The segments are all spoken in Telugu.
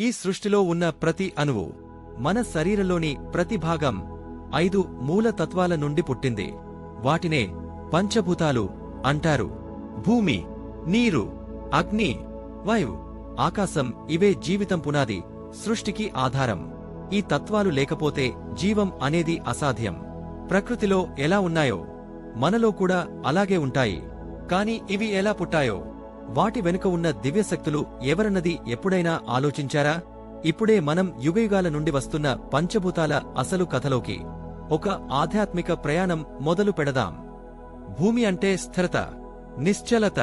ఈ సృష్టిలో ఉన్న ప్రతి అణువు మన శరీరంలోని ప్రతి భాగం ఐదు మూల తత్వాల నుండి పుట్టింది. వాటినే పంచభూతాలు అంటారు. భూమి నీరు అగ్ని వాయువు ఆకాశం ఇవే జీవితం పునాది సృష్టికి ఆధారం. ఈ తత్వాలు లేకపోతే జీవం అనేది అసాధ్యం. ప్రకృతిలో ఎలా ఉన్నాయో మనలో కూడా అలాగే ఉంటాయి. కాని ఇవి ఎలా పుట్టాయో వాటి వెనుక ఉన్న దివ్యశక్తులు ఎవరన్నది ఎప్పుడైనా ఆలోచించారా? ఇప్పుడే మనం యుగయుగాల నుండి వస్తున్న పంచభూతాల అసలు కథలోకి. ఒక ఆధ్యాత్మిక ప్రయాణం మొదలు పెడదాం. భూమి అంటే స్థిరత నిశ్చలత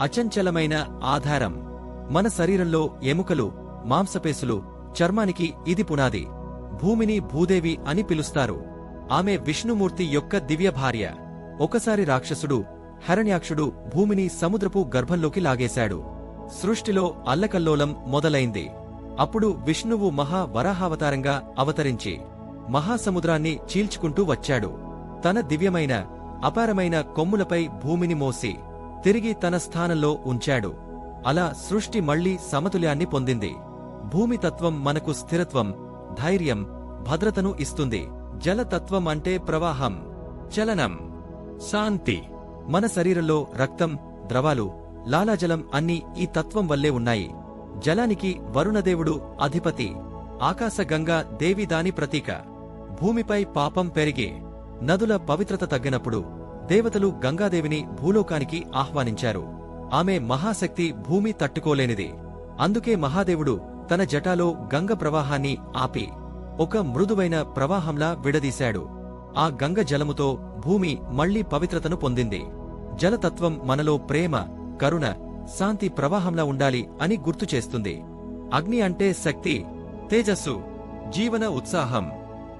అచంచలమైన ఆధారం. మన శరీరంలో ఎముకలు మాంసపేసులు చర్మానికి ఇది పునాది. భూమిని భూదేవి అని పిలుస్తారు. ఆమె విష్ణుమూర్తి యొక్క దివ్య భార్య ఒకసారి రాక్షసుడు హరణ్యాక్షుడు భూమిని సముద్రపు గర్భంలోకి లాగేశాడు. సృష్టిలో అల్లకల్లోలం మొదలైంది. అప్పుడు విష్ణువు మహా వరాహావతారంగా అవతరించి మహాసముద్రాన్ని చీల్చుకుంటూ వచ్చాడు. తన దివ్యమైన అపారమైన కొమ్ములపై భూమిని మోసి తిరిగి తన స్థానంలో ఉంచాడు. అలా సృష్టి మళ్ళీ సమతుల్యాన్ని పొందింది. భూమి తత్వం మనకు స్థిరత్వం ధైర్యం భద్రతను ఇస్తుంది. జలతత్వం అంటే ప్రవాహం చలనం శాంతి. మన శరీరంలో రక్తం ద్రవాలు లాలాజలం అన్నీ ఈ తత్వం వల్లే ఉన్నాయి. జలానికి వరుణదేవుడు అధిపతి ఆకాశగంగా దేవి దాని ప్రతీక. భూమిపై పాపం పెరిగి నదుల పవిత్రత తగ్గినప్పుడు దేవతలు గంగాదేవిని భూలోకానికి ఆహ్వానించారు. ఆమె మహాశక్తి భూమి తట్టుకోలేనిది. అందుకే మహాదేవుడు తన జటాలో గంగ ప్రవాహాన్ని ఆపి ఒక మృదువైన ప్రవాహంలా విడదీశాడు. ఆ గంగ జలముతో భూమి మళ్ళీ పవిత్రతను పొందింది. జలతత్వం మనలో ప్రేమ కరుణ శాంతి ప్రవాహంలా ఉండాలి అని గుర్తు చేస్తుంది. అగ్ని అంటే శక్తి తేజస్సు జీవన ఉత్సాహం.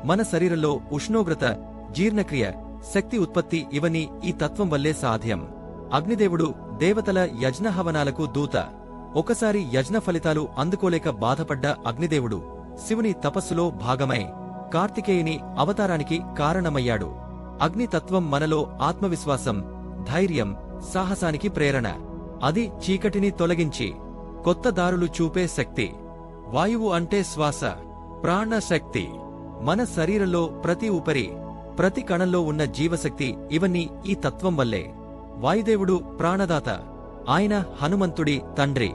మన శరీరంలో ఉష్ణోగ్రత జీర్ణక్రియ శక్తి ఉత్పత్తి ఇవన్నీ ఈ తత్వం వల్లే సాధ్యం. అగ్నిదేవుడు దేవతల యజ్ఞహవనాలకు దూత. ఒకసారి యజ్ఞ ఫలితాలు అందుకోలేక బాధపడ్డ అగ్నిదేవుడు శివుని తపస్సులో భాగమై కార్తికేయుని అవతారానికి కారణమయ్యాడు. అగ్నితత్వం మనలో ఆత్మవిశ్వాసం ధైర్యం సాహసానికి ప్రేరణ. అది చీకటిని తొలగించి కొత్త దారులు చూపే శక్తి. వాయువు అంటే శ్వాస ప్రాణశక్తి మన శరీరంలో ప్రతి ఉపరి ప్రతి కణంలో ఉన్న జీవశక్తి ఇవన్నీ ఈ తత్వం వల్లే. వాయుదేవుడు ప్రాణదాత. ఆయన హనుమంతుడి తండ్రి.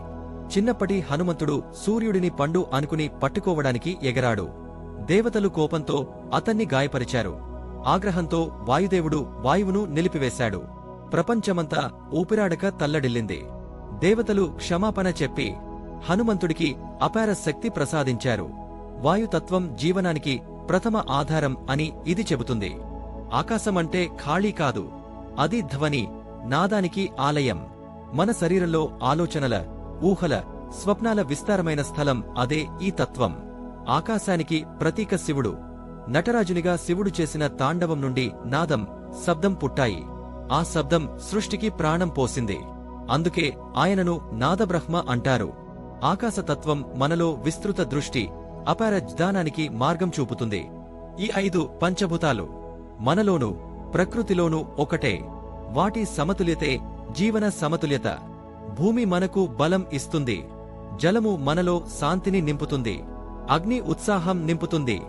చిన్నప్పటి హనుమంతుడు సూర్యుడిని పండు అనుకుని పట్టుకోవడానికి ఎగరాడు. దేవతలు కోపంతో అతన్ని గాయపరిచారు. ఆగ్రహంతో వాయుదేవుడు వాయువును నిలిపివేశాడు. ప్రపంచమంతా ఊపిరాడక తల్లడిల్లింది. దేవతలు క్షమాపణ చెప్పి హనుమంతుడికి అపార శక్తి ప్రసాదించారు. వాయుతత్వం జీవనానికి ప్రథమ ఆధారం అని ఇది చెబుతుంది. ఆకాశమంటే ఖాళీ కాదు. అది ధ్వని నాదానికి ఆలయం. మన శరీరంలో ఆలోచనల ఊహల స్వప్నాల విస్తారమైన స్థలం అదే ఈ తత్వం. ఆకాశానికి ప్రతీక శివుడు. నటరాజునిగా శివుడు చేసిన తాండవం నుండి నాదం శబ్దం పుట్టాయి. ఆ శబ్దం సృష్టికి ప్రాణం పోసింది. అందుకే ఆయనను నాదబ్రహ్మ అంటారు. ఆకాశతత్వం మనలో విస్తృత దృష్టి అపార జ్ఞానానికి మార్గం చూపుతుంది. ఈ ఐదు పంచభూతాలు మనలోనూ ప్రకృతిలోనూ ఒకటే. వాటి సమతుల్యతే జీవన సమతుల్యత. భూమి మనకు బలం ఇస్తుంది. జలము మనలో శాంతిని నింపుతుంది. అగ్ని ఉత్సాహం నింపుతుంది.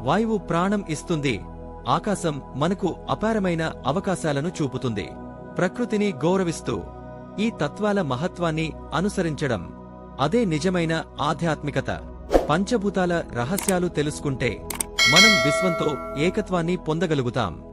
వాయువు ప్రాణం ఇస్తుంది. ఆకాశం మనకు అపారమైన అవకాశాలను చూపుతుంది. ప్రకృతిని గౌరవిస్తూ ఈ తత్వాల మహత్వాన్ని అనుసరించడం అదే నిజమైన ఆధ్యాత్మికత. పంచభూతాల రహస్యాలు తెలుసుకుంటే మనం విశ్వంతో ఏకత్వాన్ని పొందగలుగుతాం.